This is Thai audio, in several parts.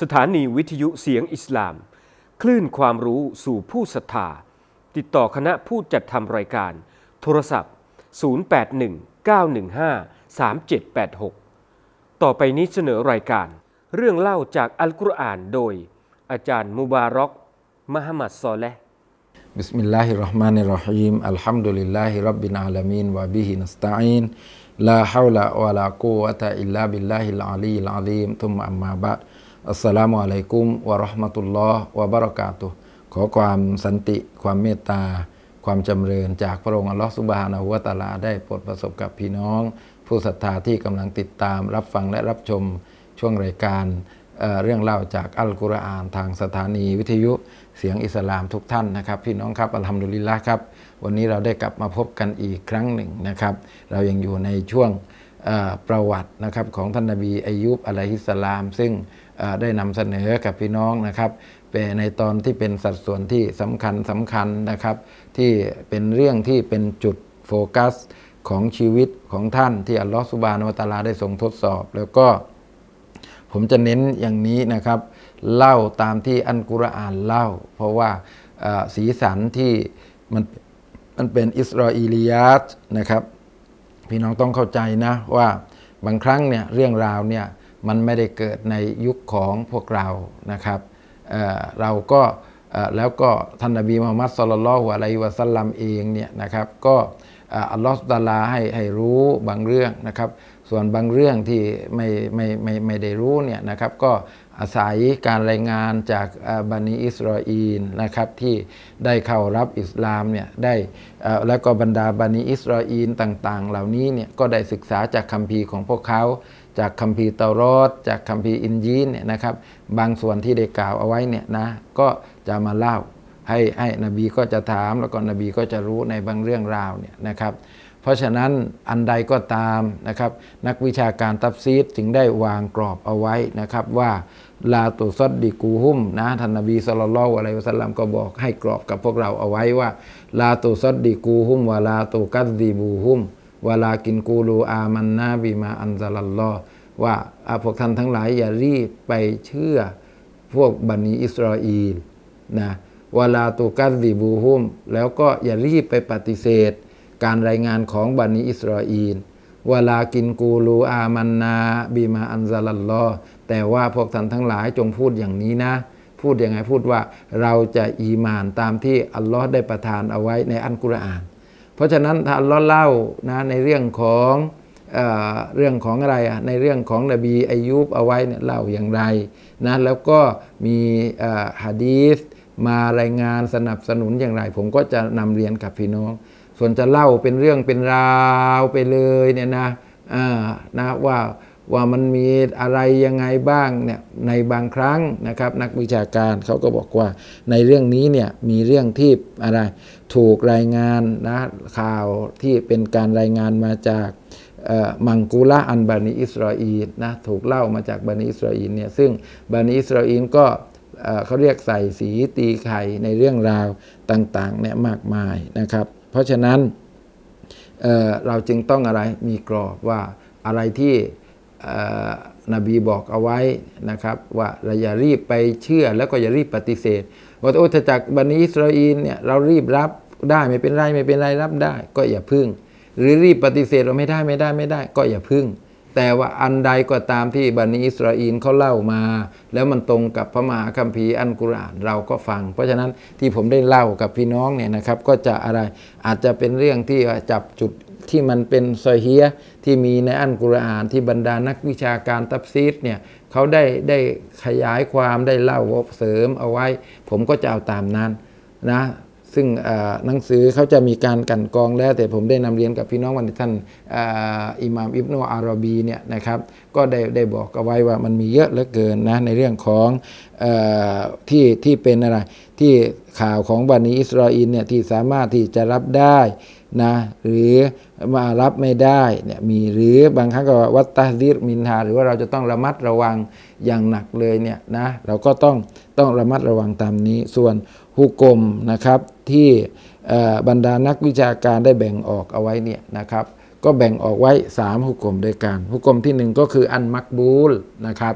สถานีวิทยุเสียงอิสลาม คลื่นความรู้สู่ผู้ศรัทธา ติดต่อคณะผู้จัดทำรายการ โทรศัพท์ 0819153786 ต่อไปนี้เสนอรายการ เรื่องเล่าจากอัลกุรอานโดย อาจารย์มุบารอกมหมัดซอเละบิสมิลลาฮิรราะห์มานิรราะฮีมอัลฮัมดุลิลลาฮิรับบิลอาลามีนวะบิฮินัสตาอีนลาฮาวลาวะลากูวะตะอิลลาบิลลาฮิลอาลีลอาลีมทุมอัมมาบะด อัสลามุอะลัยกุมวะราะห์มะตุลลอฮ์วะบะเราะกาตุขอความสันติ ความเมตตา ความจำเริญจากพระองค์อัลลอฮ์ซุบฮานะฮูวะตะอาลาได้โปรดประสบกับพี่น้อง ผู้ศรัทธาที่กำลังติดตามรับฟังและรับชมช่วงรายการเเรื่องเล่าจากอัลกุรอานทางสถานีวิทยุเสียงอิสลามทุกท่านนะครับ พี่น้องครับอัลฮัมดุลิลละครับ วันนี้เราได้กลับมาพบกันอีกครั้งหนึ่งนะครับ เรายังอยู่ในช่วงประวัตินะครับของท่านนบีอายุบอะลัยฮิสสลาม ซึ่ง ได้นำเสนอกับพี่น้องนะครับเป็นในตอนที่เป็นสัดส่วนที่สำคัญสำคัญนะครับ ที่เป็นเรื่องที่เป็นจุดโฟกัสของชีวิตของท่านที่อัลลอฮฺสุบานวตาลาได้ทรงทดสอบ แล้วก็ผมจะเน้นอย่างนี้นะครับ เล่าตามที่อันกุรอานเล่า เพราะว่าสีสันที่มันมันเป็นอิสราเอลียัตนะครับ พี่น้องต้องเข้าใจนะว่าบางครั้งเนี่ยเรื่องราวเนี่ย มันไม่ได้เกิดในยุคของพวกเรานะครับเเราก็แล้วก็ท่านนบีมุฮัมมัดสลลัลลอฮุอะลัยฮิวะสัลลัมเองเนี่ยนะครับก็อัลลอฮฺตาลาให้ให้รู้บางเรื่องนะครับ ส่วนบางเรื่องที่ไม่ไม่ไม่ไม่ได้รู้เนี่ยนะครับก็ อาศัยการรายงานจากบันิอิสราเอลนะครับที่ได้เข้ารับอิสลามเนี่ยได้แล้วก็บรรดาบันิอิสราเอลต่าง ๆ เหล่านี้เนี่ยก็ได้ศึกษาจากคัมภีร์ของพวกเขา จากคัมภีร์เตารอดจากคัมภีร์อินยีนเนี่ยนะครับบางส่วนที่ได้กล่าวเอาไว้เนี่ยนะก็จะมาเล่าให้ให้นบีก็จะถามแล้วก็นบีก็จะรู้ในบางเรื่องราวเนี่ยนะครับ เพราะฉะนั้นอันใดก็ตามนะครับ นักวิชาการตับซีดจึงได้วางกรอบเอาไว้นะครับว่า ลาตุซอดดิกูฮุมนะท่านนบีสุลต่านอะลัยวะสัลลัมก็บอกให้กรอบกับพวกเราเอาไว้ว่า ลาตุซอดดิกูฮุมวะลาตุกัดดีบูฮุมวลากินกูลูอามันนาบิมาอันซาลัลลอฮ์ว่าพวกท่านทั้งหลายอย่ารีบไปเชื่อพวกบันิอิสราเอลนะวลาตุกัดดีบูฮุมแล้วก็อย่ารีบไปปฏิเสธ การรายงานของบันิอิสราเอลเวลากินกูรูอามันนาบีมาอันซาลัลลอฮ์ แต่ว่าพวกท่านทั้งหลายจงพูดอย่างนี้นะ พูดยังไงพูดว่าเราจะอีมานตามที่อัลลอฮ์ได้ประทานเอาไว้ในอันกุรอาน เพราะฉะนั้นถ้าอัลลอฮ์เล่านะในเรื่องของเออเรื่องของอะไรอะในเรื่องของนบีอายุบเอาไว้เนี่ยเล่าอย่างไรนะแล้วก็มีอ่อฮะดีษมารายงานสนับสนุนอย่างไร ผมก็จะนำเรียนกับพี่น้อง ส่วนจะเล่าเป็นเรื่องเป็นราวไปเลยเนี่ยนะอ่านะว่า ว่ามันมีอะไรยังไงบ้างเนี่ยในบางครั้งนะครับ นักวิชาการเขาก็บอกว่าในเรื่องนี้เนี่ยมีเรื่องที่อะไรถูกรายงานนะข่าวที่เป็นการรายงานมาจากมังกุละอันบานิอิสราเอลนะถูกเล่ามาจากบานิอิสราเอลเนี่ยซึ่งบานิอิสราเอลก็เขาเรียกใส่สีตีไข่ในเรื่องราวต่างๆเนี่ยมากมายนะครับ เพราะฉะนั้นเเราจึงต้องอะไรมีกรอบว่าอะไรที่ นบีบอกเอาไว้นะครับว่าเราอย่ารีบไปเชื่อแล้วก็อย่ารีบปฏิเสธว่าโอ้ถ้าจากบันิอิสราเอลเนี่ยเรารีบรับได้ไม่เป็นไรไม่เป็นไรรับได้ ก็อย่าพึ่ง หรือรีบปฏิเสธว่าไม่ได้ไม่ได้ไม่ได้ ก็อย่าพึ่ง แต่ว่าอันใดก็ตามที่บันิอิสราเอลเขาเล่ามา แล้วมันตรงกับพระมหาคัมภีร์อันกุรอานเราก็ฟัง เพราะฉะนั้นที่ผมได้เล่ากับพี่น้องเนี่ยนะครับก็จะอะไรอาจจะเป็นเรื่องที่จับจุด ที่มันเป็นซอเฮียที่มีในอันกุรอานที่บรรดานักวิชาการตับซีดเนี่ยเขาได้ได้ขยายความได้เล่าเสริมเอาไว้ ผมก็จะเอาตามนั้นนะซึ่งหนังสือเขาจะมีการกันกองแล้ว แต่ผมได้นำเรียนกับพี่น้องวันที่ท่านอ,อิหม่ามอิบนุอารบีเนี่ยนะครับก็ได้ได้บอกเอาไว้ว่ามันมีเยอะเหลือเกินนะในเรื่องของออที่ที่เป็นอะไรที่ข่าวของบันิอิสราเอลเนี่ยที่สามารถที่จะรับได้ นะหรือมารับไม่ได้เนี่ยมีหรือบางครั้งก็วัตตาซิรมินทาหรือว่าเราจะต้องระมัดระวังอย่างหนักเลยเนี่ยนะเราก็ต้องต้องระมัดระวังตามนี้ ส่วนฮุกกลมนะครับที่บรรดานักวิชาการได้แบ่งออกเอาไว้เนี่ยนะครับก็แบ่งออกไว้ 3 หุกกลมด้วยกัน หุกกลมที่ 1 ก็คืออันมักบูลนะครับ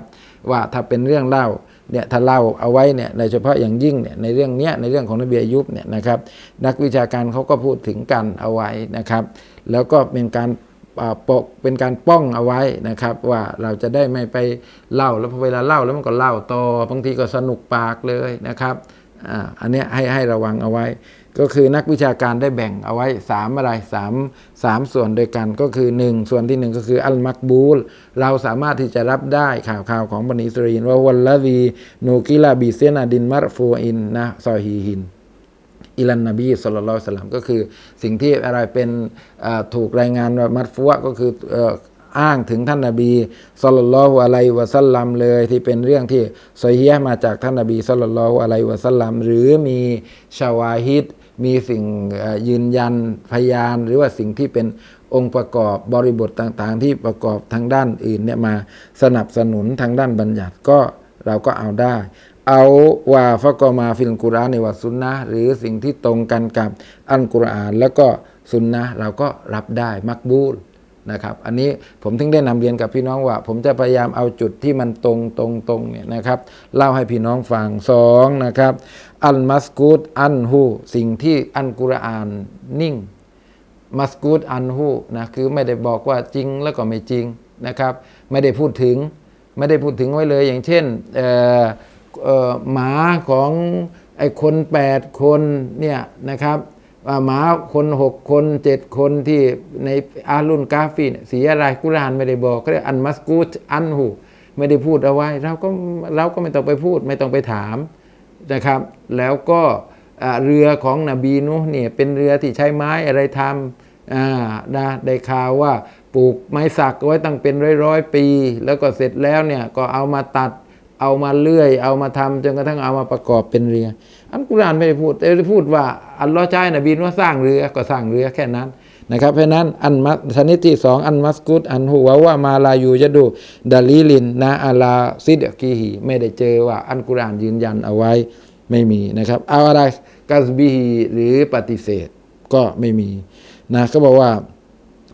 ว่าถ้าเป็นเรื่องเล่า เนี่ยถ้าเล่าเอาไว้เนี่ยโดยเฉพาะอย่างยิ่งเนี่ยในเรื่องเนี้ยในเรื่องของนบีอายุบเนี่ยนะครับนักวิชาการเขาก็พูดถึงกันเอาไว้นะครับ แล้วก็เป็นการปกเป็นการป้องเอาไว้นะครับ ว่าเราจะได้ไม่ไปเล่าแล้วพอเวลาเล่าแล้วมันก็เล่าต่อบางทีก็สนุกปากเลยนะครับอ่าอันเนี้ยให้ให้ระวังเอาไว้ ก็คือนักวิชาการได้แบ่งเอาไว้สามอะไรสามสามส่วนโดยกันก็คือหนึ่งส่วนที่หนึ่งก็คืออัลมักบูล เราสามารถที่จะรับได้ข่าวข่าวของบันิสราเอลว่าวัลลวีนูกิลาบีเซนาดินมารฟูอินนะซอฮีฮินอิลันนบีสุลต่านสลัมก็คือสิ่งที่อะไรเป็นถูกรายงานว่ามัดฟัวก็คือ อ้างถึงท่านนบีสุลต่านอะลัยวะสัลลัมเลยที่เป็นเรื่องที่ซอยเฮียมาจากท่านนบีสุลต่านอะลัยวะสัลลัมหรือมีชาวาฮิดมีสิ่งยืนยันพยาน หรือว่าสิ่งที่เป็นองค์ประกอบบริบทต่างๆ ที่ประกอบทางด้านอื่นเนี่ยมาสนับสนุนทางด้านบัญญัติก็เราก็เอาได้ เอาว่าฟะกอมาฟิลกุรอานในวัสุนนะหรือสิ่งที่ตรงกันกับอัลกุรอาน แล้วก็สุนนะเราก็รับได้มักบูล นะครับ อันนี้ผมถึงได้นำเรียนกับพี่น้องว่า ผมจะพยายามเอาจุดที่มันตรงตรงตรงเนี่ยนะครับเล่าให้พี่น้องฟังสองนะครับ อัลมัสกูดอันฮูสิ่งที่อัลกุรอานนิ่ง มัสกูดอันฮูนะคือไม่ได้บอกว่าจริงแล้วก็ไม่จริงนะครับ ไม่ได้พูดถึงไม่ได้พูดถึงไว้เลย อย่างเช่นหมาของไอ้คน 8 คนเนี่ยนะครับ หมาคน6คน7คนที่ในอาลุนกาฟีเนี่ยสีอะไรกุรานไม่ได้บอกก็เรียกอันมัสกูดอันฮูไม่ได้พูดเอาไว้ เราก็เราก็ไม่ต้องไปพูดไม่ต้องไปถามนะครับ แล้วก็เรือของนบีนุเนี่ยเป็นเรือที่ใช้ไม้อะไรทำอ่านะได้ข่าวว่าปลูกไม้สักไว้ตั้งเป็นร้อยร้อยๆปี แล้วก็เสร็จแล้วเนี่ยก็เอามาตัด เอามาเลื่อย เอามาทำจนกระทั่งเอามาประกอบเป็นเรือ อันกุรานไม่ได้พูดแต่พูดว่าอัลลอฮ์ใช้นบีนุห์สร้างเรือก็สร้างเรือแค่นั้นนะครับเพราะนั้นอันมัสชนิดที่สองอันมัสกุดอันหัวว่ามาลายูจะดูดาลีลินนะอาลาซิดกีฮีไม่ได้เจอว่าอันกุรานยืนยันเอาไว้ไม่มีนะครับเอาอะไรกัสบีฮีหรือปฏิเสธก็ไม่มีนะเขาบอกว่า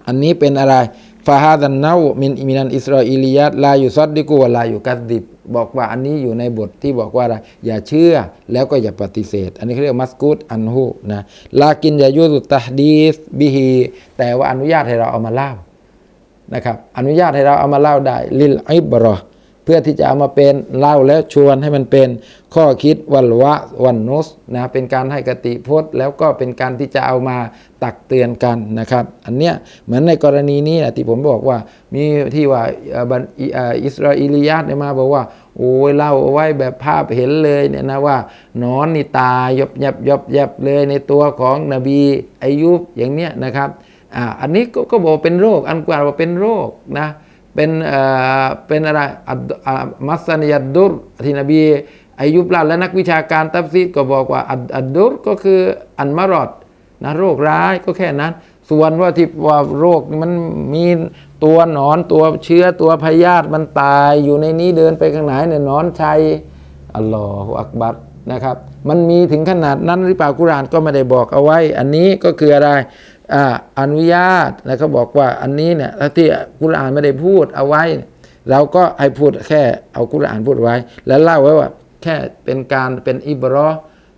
อันนี้เป็นอะไรฟาฮาดันเนามินมินันอิสราเอลียัตลาอยู่ซอดดิกูวลาอยู่กัดดิบ บอกว่าอันนี้อยู่ในบทที่บอกว่าอะไรอย่าเชื่อแล้วก็อย่าปฏิเสธ อันนี้เขาเรียกมัสกุตอันฮูนะลากินอย่ายุตุตฮดีสบิฮีแต่ว่าอนุญาตให้เราเอามาเล่านะครับอนุญาตให้เราเอามาเล่าได้ลิลไอบรอ เพื่อที่จะเอามาเป็นเล่าแล้วชวนให้มันเป็นข้อคิดวันวะวันนุสนะเป็นการให้กติพจน์ แล้วก็เป็นการที่จะเอามาตักเตือนกันนะครับ อันเนี้ยเหมือนในกรณีนี้นะที่ผมบอกว่ามีที่ว่าอิสราเอลียาตเนี่ยมาบอกว่าโอ้ยเล่าเอาไว้แบบภาพเห็นเลยเนี่ยนะว่านอนนี่ตายยบยับยบยับเลยในตัวของนบีอายุบอย่างเนี้ยนะครับอ่าอันนี้ก็ก็บอกเป็นโรคอันกว่าว่าเป็นโรคนะ เป็นเอ่อเป็นอะไรอัดอ่ามัสนิยัดดุรที่นบีอายุบเล่าและนักวิชาการตัฟซีก็บอกว่าอัดดุรก็คืออันมารอดนะโรคร้ายก็แค่นั้น ส่วนว่าที่ว่าโรคมันมีตัวหนอนตัวเชื้อตัวพยาธิมันตายอยู่ในนี้เดินไปข้างไหนเนี่ยหนอนชัยอัลลอฮฺอักบัรนะครับ มันมีถึงขนาดนั้นหรือเปล่ากุรานก็ไม่ได้บอกเอาไว้ อันนี้ก็คืออะไร อนุญาตแล้วก็บอกว่าอันนี้เนี่ยที่กุรอานไม่ได้พูดเอาไว้ เราก็ให้พูดแค่เอากุรอานพูดไว้ แล้วเล่าไว้ว่า แค่เป็นการเป็นอิบรอ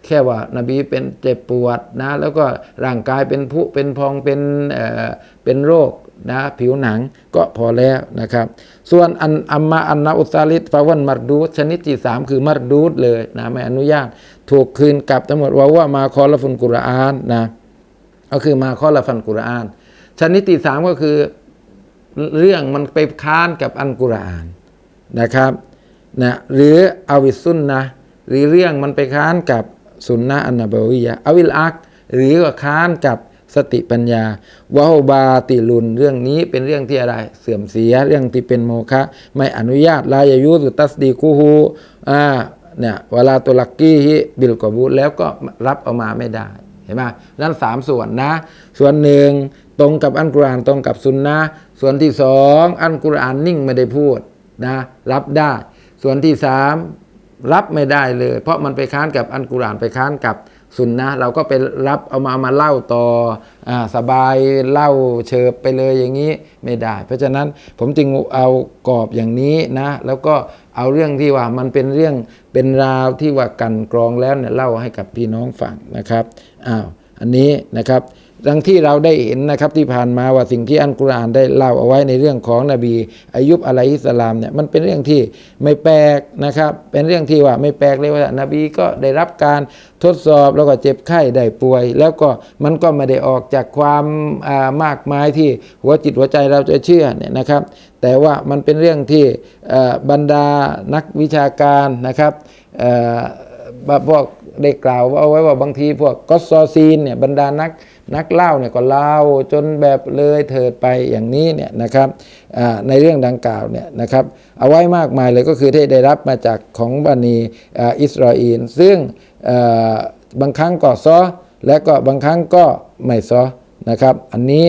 แค่ว่านบีเป็นเจ็บปวดนะแล้วก็ร่างกายเป็นผุเป็นพองเป็นเอ่อเป็นโรคนะผิวหนังก็พอแล้วนะครับ ส่วนอันอัมมาอันนาอุซาลิตฟาวันมัรดูดชนิดที่สามคือมัรดูดเลยนะไม่อนุญาต ถูกคืนกลับทั้งหมดว่าว่ามาคอละฟุนกุรอานนะ ก็คือมาคอละฟันกุรอาน ชนิดที่สามก็คือเรื่องมันไปค้านกับอันกุรอานนะครับนะหรืออาวิสุนนะหรือเรื่องมันไปค้านกับสุนนะอันนบวิยะอวิลอักหรือว่าค้านกับสติปัญญาวะฮบาติลุนเรื่องนี้เป็นเรื่องที่อะไรเสื่อมเสียเรื่องที่เป็นโมฆะไม่อนุญาตลายายุสุตัสดีกูฮูอ่าเนี่ยเวลาตุลักกี้ฮิบิลกอบูแล้วก็รับเอามาไม่ได้ เห็นไหมนั่นสามส่วนนะ ส่วนหนึ่งตรงกับอันกุรอานตรงกับสุนนะส่วนที่สองอันกุรอานนิ่งไม่ได้พูดนะรับได้ ส่วนที่สามรับไม่ได้เลย เพราะมันไปค้านกับอันกุรอานไปค้านกับ สุนนะเราก็ไปรับเอามามาเล่าต่ออสบายเล่าเชิบไปเลยอย่างนี้ไม่ได้ เพราะฉะนั้นผมจึงเอากรอบอย่างนี้นะ แล้วก็เอาเรื่องที่ว่ามันเป็นเรื่องเป็นราวที่ว่ากันกรองแล้วเนี่ยเล่าให้กับพี่น้องฟังนะครับอ้าวอันนี้นะครับ ดังที่เราได้เห็นนะครับที่ผ่านมาว่าสิ่งที่อันกุรอานได้เล่าเอาไว้ในเรื่องของนบีอายุบอะลัยฮิสลามเนี่ยมันเป็นเรื่องที่ไม่แปลกนะครับ เป็นเรื่องที่ว่าไม่แปลกเลยว่านบีก็ได้รับการทดสอบแล้วก็เจ็บไข้ได้ป่วย แล้วก็มันก็ไม่ได้ออกจากความามากมายที่หัวจิตหัวใจเราจะเชื่อเนี่ยนะครับ แต่ว่ามันเป็นเรื่องที่บรรดานักวิชาการนะครับพวกได้กล่าวเอาไว้ว่าบางทีพวกกอสซอซีนเนี่ยบรรดานัก นักเล่าเนี่ยก็เล่าจนแบบเลยเถิดไปอย่างนี้เนี่ยนะครับในเรื่องดังกล่าวเนี่ยนะครับเอาไว้มากมายเลยก็คือที่ได้รับมาจากของบันีอ,อิสราเอลซึ่งบางครั้งก็ซอและก็บางครั้งก็ไม่ซอนะครับ อันนี้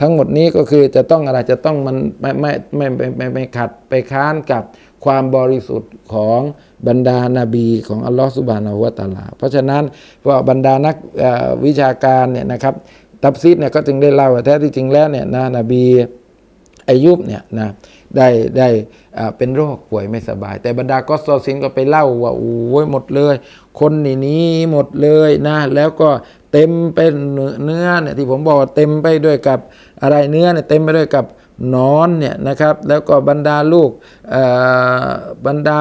ทั้งหมดนี้ก็คือจะต้องอะไรจะต้องมันไม่ไม่ไม่ไม่ไม่ไม่ขัดไปค้านกับความบริสุทธิ์ของ บรรดานาบีของอัลลอฮฺสุบานาหัวะตาลา เพราะฉะนั้นพวกบรรดานักวิชาการเนี่ยนะครับตับซีดเนี่ยก็จึงได้เล่าว่าแท้ที่จริงแล้วเนี่ยนะนบีอายุบเนี่ยนะได้ได้เป็นโรคป่วยไม่สบาย แต่บรรดากอสโซซินก็ไปเล่าว่าโอ้ยหมดเลย คนนี่นี้หมดเลยนะแล้วก็เต็มเป็นเนื้อเนี่ยที่ผมบอกว่าเต็มไปด้วยกับอะไรเนื้อเนี่ยเต็มไปด้วยกับนอนเนี่ยนะครับ แล้วก็บรรดาลูกบรรดา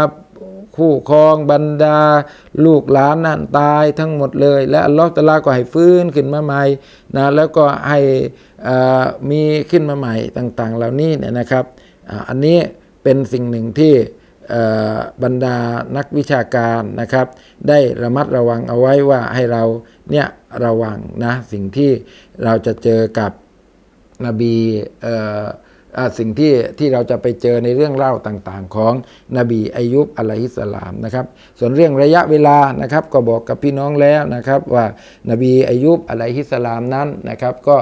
คู่ครองบรรดา ลูกหลานนั่นตายทั้งหมดเลย และอัลลอฮฺตะลาก็ให้ฟื้นขึ้นมาใหม่นะแล้วก็ให้มีขึ้นมาใหม่ต่างๆ เหล่านี้เนี่ยนะครับอันนี้เป็นสิ่งหนึ่งที่บรรดานักวิชาการนะครับ ได้ระมัดระวังเอาไว้ว่าให้เราเนี่ยระวังนะสิ่งที่เราจะเจอกับนบีเอ่อ สิ่งที่ที่เราจะไปเจอในเรื่องเล่าต่างๆ ของนบีอายุบอะลัยฮิสสลามนะครับ ส่วนเรื่องระยะเวลานะครับ ก็บอกกับพี่น้องแล้วนะครับว่านบีอายุบอะลัยฮิสสลามนั้นนะครับ ก็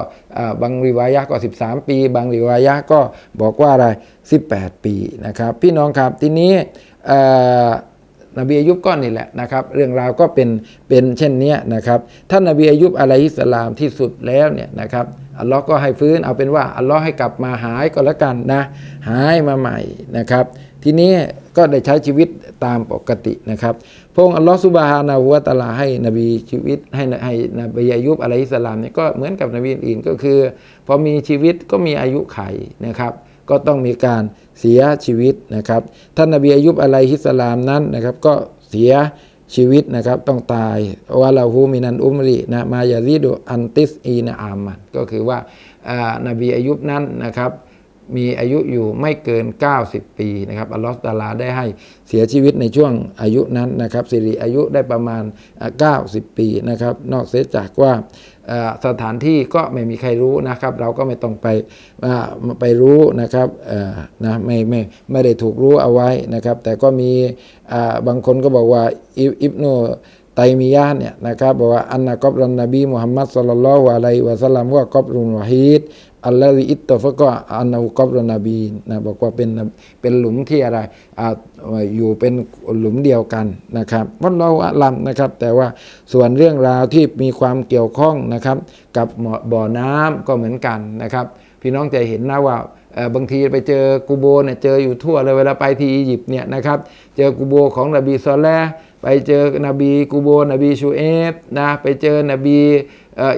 บางริวายะก็ 13 ปี บางริวายะก็บอกว่าอะไร 18 ปีนะครับ พี่น้องครับทีนี้ นบีอายุบก็นี่แหละนะครับ เรื่องราวก็เป็นเป็นเช่นนี้นะครับท่านนบีอายุบอะลัยฮิสลามที่สุดแล้วเนี่ยนะครับอัลลอฮ์ก็ให้ฟื้นเอาเป็นว่าอัลลอฮ์ให้กลับมาหายก็แล้วกันนะหายมาใหม่นะครับ ทีนี้ก็ได้ใช้ชีวิตตามปกตินะครับพงอัลลอฮ์สุบฮานาหัวตาลาให้นบีชีวิตให้ให้นบีอายุบอะลัยฮิสลามเนี่ยก็เหมือนกับนบีอื่นก็คือ พอมีชีวิตก็มีอายุไขนะครับ ก็ต้องมีการเสียชีวิตนะครับ ท่านนบีอายุบอะลัยฮิสลามนั้นนะครับ ก็เสียชีวิตนะครับต้องตายวะลาหูมินันอุมรีนะมายาริดุอันติสอีนะอามันก็คือว่าอ่านบีอายุบนั้นนะครับ มีอายุอยู่ไม่เกิน 90 ปีนะครับอัลลอฮฺตาลาได้ให้เสียชีวิตในช่วงอายุนั้นนะครับสิริอายุได้ประมาณอ่า90 ปีนะครับ นอกเสียจากว่าสถานที่ก็ไม่มีใครรู้นะครับ เราก็ไม่ต้องไปไปรู้นะครับนะไม่ไม่ไม่ได้ถูกรู้เอาไว้นะครับ แต่ก็มีบางคนก็บอกว่าอิบอิบโนไตมียะเนี่ยนะครับบอกว่าอันนะกอบรันนบีมุฮัมมัดสุลลัลลอฮุอะลัยวะสัลลัมว่ากอบรุนวะฮีด อัลลอฮิอิตตฟะก็อันนะกอบรนบีนะบอกว่าเป็นเป็นหลุมที่อะไรอ่าอยู่เป็นหลุมเดียวกันนะครับวัดเราอะลัมนะครับ แต่ว่าส่วนเรื่องราวที่มีความเกี่ยวข้องนะครับ กับบ่อน้ำก็เหมือนกันนะครับ พี่น้องจะเห็นนะว่าบางทีไปเจอกูโบเนี่ยเจออยู่ทั่วเลยเวลาไปที่อียิปต์เนี่ยนะครับเจอกูโบของนบีซอลแลไปเจอนบีกูโบนบีชูเอฟนะไปเจอนบี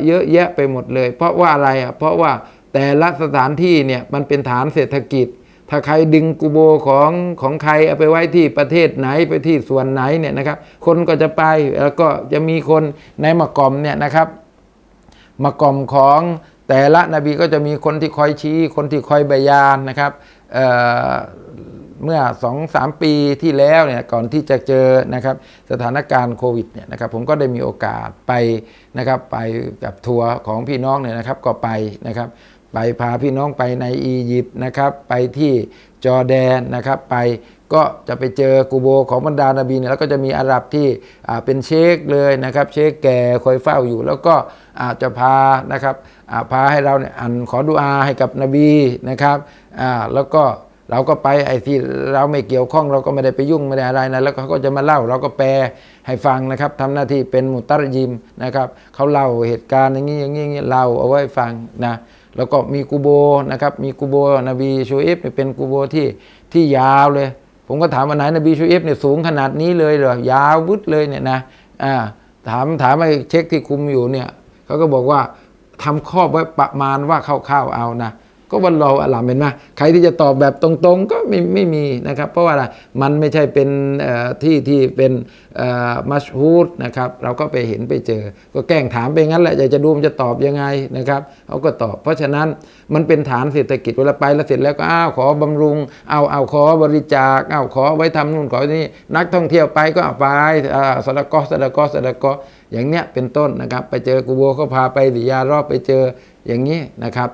เยอะแยะไปหมดเลย เพราะว่าอะไรอะเพราะว่า แต่ละสถานที่เนี่ยมันเป็นฐานเศรษฐกิจ ถ้าใครดึงกูโบของของใครเอาไปไว้ที่ประเทศไหนไปที่ส่วนไหนเนี่ยนะครับ คนก็จะไปแล้วก็จะมีคนในมะกอมเนี่ยนะครับมากอมของแต่ละนบีก็จะมีคนที่คอยชี้ คนที่คอยบยานนะครับเเมื่อสองสามปีที่แล้วเนี่ยก่อนที่จะเจอนะครับสถานการณ์โควิดเนี่ยนะครับผมก็ได้มีโอกาสไปนะครับไปกับทัวร์ของพี่น้องเนี่ยนะครับก็ไปนะครับ ไปพาพี่น้องไปในอียิปต์นะครับไปที่จอร์แดนนะครับไปก็จะไปเจอกูโบของบรรดานาบีเนี่ยแล้วก็จะมีอาหรับที่เป็นเชคเลยนะครับ เชคแก่คอยเฝ้าอยู่ แล้วก็อาจจะพานะครับพาให้เราเนี่ยอ่านขอดุอาให้กับนบีนะครับแล้วก็เราก็ไปไอ้ที่เราไม่เกี่ยวข้องเราก็ไม่ได้ไปยุ่งไม่ได้อะไรนะแล้วเขาก็จะมาเล่าเราก็แปลให้ฟังนะครับทำหน้าที่เป็นมุตตรยิมนะครับเขาเล่าเหตุการณ์อย่างนี้อย่างนี้อย่างนี้เล่าเอาไว้ฟังนะ แล้วก็มีกูโบนะครับมีกูโบนบีชูเอฟเนี่ยเป็นกูโบที่ที่ยาวเลย ผมก็ถามว่าไหนนบีชูเอฟเนี่ยสูงขนาดนี้เลยเหรอยาววุดเลยเนี่ยนะอ่าถามถามไอ้เช็คที่คุมอยู่เนี่ยเขาก็บอกว่าทำครอบไว้ประมาณว่าคร่าวๆเอานะ ก็วันรออลามเห็นไหมใครที่จะตอบแบบตรงๆ ก็ไม่ไม่มีนะครับ เพราะว่าอะไรมันไม่ใช่เป็นที่ที่เป็นมัชฮูดนะครับ เราก็ไปเห็นไปเจอ ก็แกล้งถามไปงั้นแหละอยากจะดูมันจะตอบยังไงนะครับเขาก็ตอบ เพราะฉะนั้นมันเป็นฐานเศรษฐกิจเวลาไปแล้วเสร็จแล้วก็อ้าวขอบำรุงเอาเอาขอบริจาคเอาขอไว้ทำนู่นขอนี่นักท่องเที่ยวไปก็เอาไปอ่าสะดะกอสะดะกอสะดะกออย่างเนี้ยเป็นต้นนะครับ ไปเจอกูโบเขาพาไปสิยารอบไปเจออย่างนี้นะครับ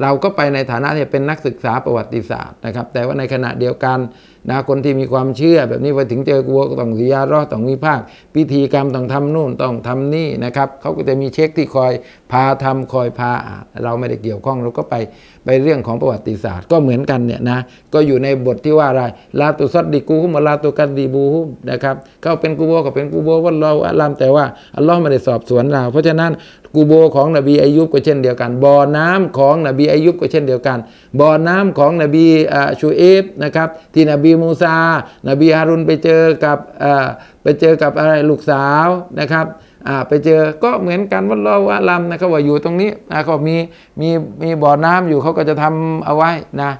เราก็ไปในฐานะที่เป็นนักศึกษาประวัติศาสตร์นะครับ แต่ว่าในขณะเดียวกัน นะคนที่มีความเชื่อแบบนี้ไปถึงเจอกูก็ต้องสิยารอต้องมีภาค พิธีกรรมต้องทำนู่นต้องทำนี่นะครับเขาก็จะมีเช็คที่คอยพาทำคอยพาเราไม่ได้เกี่ยวข้องเราก็ไปไปเรื่องของประวัติศาสตร์ ก็เหมือนกันเนี่ยนะก็อยู่ในบทที่ว่าอะไรลาตุซัดดิกูฮุมลาตุกันดีบูฮุมนะครับเขาเป็นกูโบก็เป็นกูโบว่าเราอัลลามแต่ว่าอัลลอฮ์ไม่ได้สอบสวนเรา เพราะฉะนั้นกูโบของนบีอายุบก็เช่นเดียวกันบ่อน้ำของนบีอายุบก็เช่นเดียวกัน บ่อน้ำของนบีอ่าชูเอฟนะครับที่นบีมูซา นบีฮารุนไปเจอกับไปเจอกับอะไรลูกสาวนะครับไปเจอก็เหมือนกันว่าเราว่าลำนะครับว่าอยู่ตรงนี้นะเขามีมีมีบ่อน้ำอยู่เขาก็จะทำเอาไว้นะ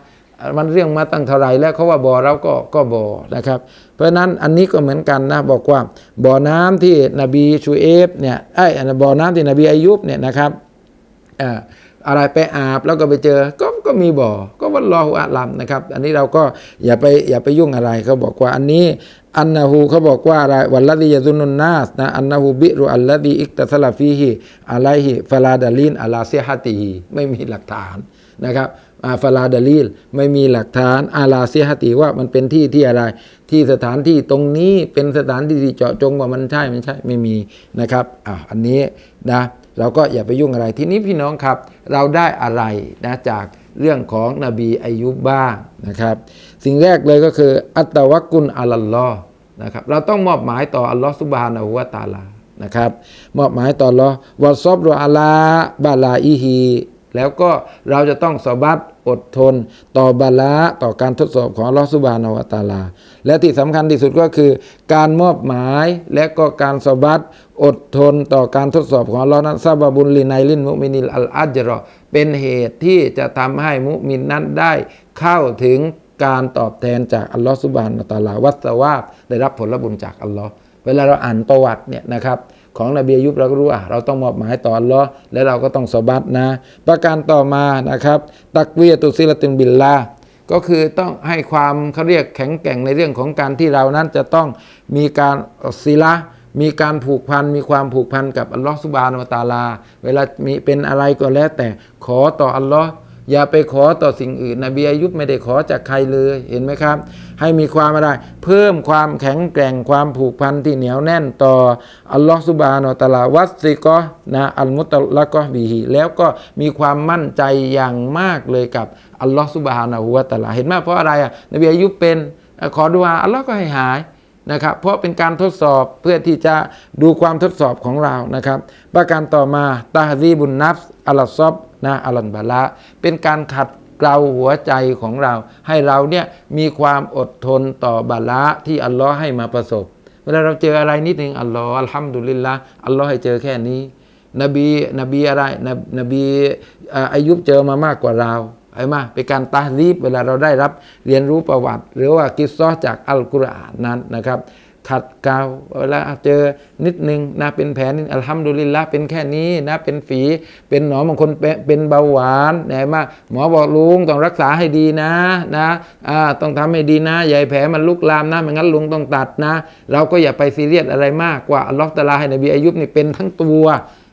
มันเรื่องมาตั้งเท่าไรแล้วเขาว่าบ่อเราก็ก็บ่อนะครับ เพราะฉะนั้นอันนี้ก็เหมือนกันนะบอกว่าบ่อน้ำที่นบีชูเอฟเนี่ยไอ้บ่อน้ำที่นบีอายุบเนี่ยนะครับอ่อ อะไรไปอาบแล้วก็ไปเจอก็ก็มีบ่อ ก็วันรอหูอาลัมนะครับ อันนี้เราก็อย่าไปอย่าไปยุ่งอะไรเขาบอกว่าอันนี้อันนาหูเขาบอกว่าอะไรวันละดียาซุนุนนาสนะอันนาหูบิรุอัลละดีอิกตัสลาฟีฮิอะไลฮิฟลาดาลินอัลาเซฮัติฮีไม่มีหลักฐานนะครับอาฟลาดาลีลไม่มีหลักฐานอาลาเซฮัติว่ามันเป็นที่ที่อะไร ที่สถานที่ตรงนี้เป็นสถานที่ที่เจาะจงว่ามันใช่มันใช่ไม่มีนะครับอ่าอันนี้นะ เราก็อย่าไปยุ่งอะไรทีนี้พี่น้องครับ เราได้อะไรนะจากเรื่องของนบีอายุบบ้างนะครับ สิ่งแรกเลยก็คือ อัตตวักุลอัลลอฮ์นะครับเราต้องมอบหมายต่ออัลลอฮ์สุบฮานะฮูวะตาลานะครับ มอบหมายต่ออัลลอฮ์วะซอบรออาลาบาลาอีฮีแล้วก็เราจะต้องสบัดอดทน ต่อบาละต่อการทดสอบของอัลลอฮ์สุบฮานะฮูวะตาลา และที่สำคัญที่สุดก็คือ การมอบหมายและก็การสบัดอดทนต่อการทดสอบของอัลลอฮ์นั้นซาบะบุลลินัยลินมุมินิลอัลอัจรอเป็นเหตุที่จะทำให้มุมินนั้นได้เข้าถึงการตอบแทนจากอัลลอฮ์สุบานตะอาลาวัสวาบได้รับผลบุญจากอัลลอฮ์เวลาเราอ่านประวัติเนี่ยนะครับของนบียุบเราก็รู้อะเราต้องมอบหมายต่ออัลลอฮ์และเราก็ต้องสบัดนะ ประการต่อมานะครับ ตักเวียตุซิลตินบิลลา ก็คือต้องให้ความเขาเรียกแข็งแกร่งในเรื่องของการที่เรานั้นจะต้องมีการศิละมีการผูกพัน มีความผูกพันกับอัลลอฮฺสุบานะฮูวตาลา เวลามีเป็นอะไรก็แล้วแต่ขอต่ออัลลอฮ์ อย่าไปขอต่อสิ่งอื่นนบีอายุบไม่ได้ขอจากใครเลยเห็นไหมครับ ให้มีความอะไร เพิ่มความแข็งแกร่งความผูกพันที่เหนียวแน่นต่ออัลลอฮ์สุบฮานะฮูตะลาวัสซิกอนะอัลมุตละกอบีฮีแล้วก็มีความมั่นใจอย่างมากเลยกับอัลลอฮ์สุบฮานะฮูวตะลาเห็นไหมเพราะอะไรอะนบีอายุบเป็นขอดุอาอัลลอฮ์ก็ให้หายนะครับเพราะเป็นการทดสอบเพื่อที่จะดูความทดสอบของเรานะครับ ประการต่อมาตาฮซีบุนนัฟส์อัลลอฮ์ซอบ นะอัลลันบาละเป็นการขัดเกลาหัวใจของเรา ให้เราเนี่ยมีความอดทนต่อบาละที่อัลลอฮ์ให้มาประสบ เวลาเราเจออะไรนิดหนึ่งอัลลอฮ์อัลฮัมดุลิลละอัลลอฮ์ให้เจอแค่นี้ นบีนบีอะไรนบนบีอายุบเจอมามากกว่าเราไอ้มาเป็นการตารีบเวลาเราได้รับเรียนรู้ประวัติ หรือว่ากิสซอจากอัลกุรอานนั้นนะครับ ขัดเกลาเวลาเจอนิดนึงนะเป็นแผลนี่อัลฮัมดุลิลละเป็นแค่นี้นะเป็นฝีเป็นหนองบางคนเป็นเบาหวานไหนมาหมอบอกลุงต้องรักษาให้ดีนะนะอ่าต้องทำให้ดีนะให้แผลมันลุกลามนะไม่งั้นลุงต้องตัดนะ เราก็อย่าไปซีเรียสอะไรมากกว่าอัลลอฮฺตะอาลาให้นบีอายุบนี่เป็นทั้งตัว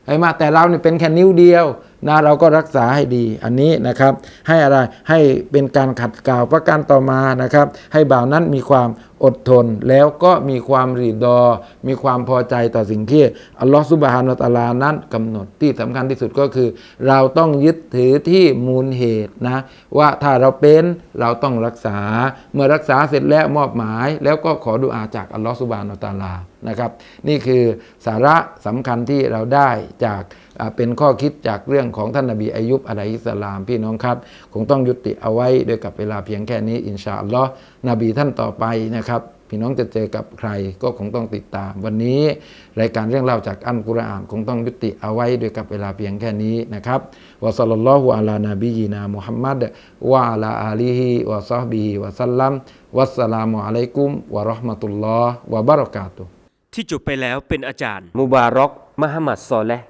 ไอ้มาแต่เราเนี่ยเป็นแค่นิ้วเดียว นะเราก็รักษาให้ดีอันนี้นะครับ ให้อะไรให้เป็นการขัดเกลาวประการต่อมานะครับ ให้บ่าวนั้นมีความอดทนแล้วก็มีความรีดอ มีความพอใจต่อสิ่งที่อัลลอฮฺซุบฮานาตาลานั้นกำหนดที่สำคัญที่สุดก็คือ เราต้องยึดถือที่มูลเหตุนะ ว่าถ้าเราเป็นเราต้องรักษา เมื่อรักษาเสร็จแล้วมอบหมาย แล้วก็ขอดุอาจากอัลลอฮฺซุบฮานาตาลานะครับ นี่คือสาระสำคัญที่เราได้จาก เป็นข้อคิดจากเรื่องของท่านนบีอายุบอะลัยฮิสสลามพี่น้องครับ คงต้องยุติเอาไว้โดยกับเวลาเพียงแค่นี้อินชาอัลลอฮ์นบีท่านต่อไปนะครับพี่น้องจะเจอกับใครก็คงต้องติดตาม วันนี้รายการเรื่องเล่าจากอัลกุรอานคงต้องยุติเอาไว้โดยกับเวลาเพียงแค่นี้นะครับวะซัลลัลลอฮุอะลานาบียีนามุฮัมมัดวะอะลาอาลีฮิวะซอฮบิฮิวะซัลลัมวัสสลามุอะลัยกุมวะเราะห์มะตุลลอฮ์วะบะเราะกาตุฮ์ที่จบไปแล้วเป็นอาจารย์ มุบารอกมหมัดซอเลห์